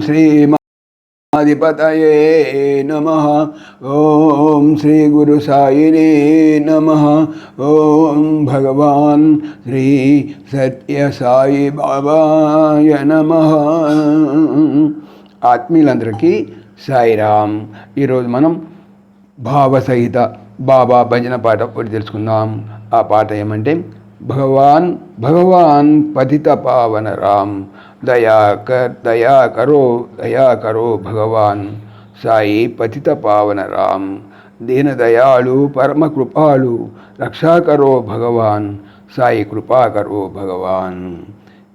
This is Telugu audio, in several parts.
శ్రీమాధిపతయే నమ. ఓం శ్రీ గురు సాయినే నమ. ఓం భగవాన్ శ్రీ సత్య సాయి బాబాయ నమ. ఆత్మీయులందరికీ సాయిరామ్. ఈరోజు మనం భావసహిత బాబా భజన పాట ఒకటి తెలుసుకుందాం. ఆ పాట ఏమంటే భగవాన్ భగవాన్ పతిత పావన రామ్. దయాకర్ దయాకరో దయాకరో భగవాన్. సాయి పతిత పావన రామ్. దీనదయాళు పరమకృపాలు రక్షాకరో భగవాన్. సాయి కృపాకరో భగవాన్.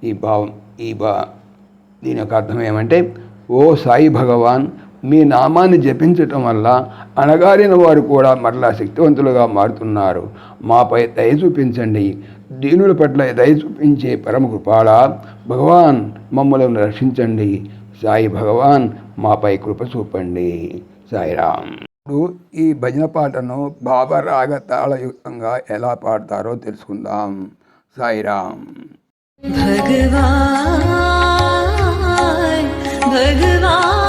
ఈ భావం ఈ భా దీని యొక్క అర్థం ఏమంటే ఓ సాయి భగవాన్ మీ నామాన్ని జపించటం వల్ల అణగారిన వారు కూడా మరలా శక్తివంతులుగా మారుతున్నారు. మాపై దయ చూపించండి. దీనుల పట్ల దయ చూపించే పరమ కృపాళ భగవాన్ మమ్మలను రక్షించండి. సాయి భగవాన్ మాపై కృప చూపండి. సాయిరామ్. ఇప్పుడు ఈ భజన పాటను భావరాగ తాళయుక్తంగా ఎలా పాడతారో తెలుసుకుందాం. సాయిరామ్. భగవాన్ భగవాన్.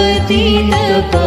पतितपा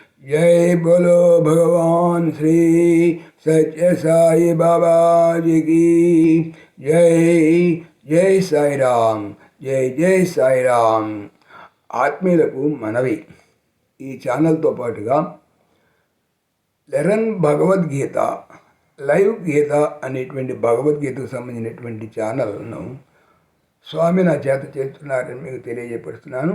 जय बोलो भगवान श्री सत्य साई बाबा जी की जय జై సాయిరామ్ జై జై సాయిరామ్ ఆత్మీయులకు మనవి ఈ ఛానల్తో పాటుగా లెరన్ భగవద్గీత లైవ్ గీత అనేటువంటి భగవద్గీతకు సంబంధించినటువంటి ఛానల్ను స్వామి నా చేత చేస్తున్నారని మీకు తెలియజేపరుస్తున్నాను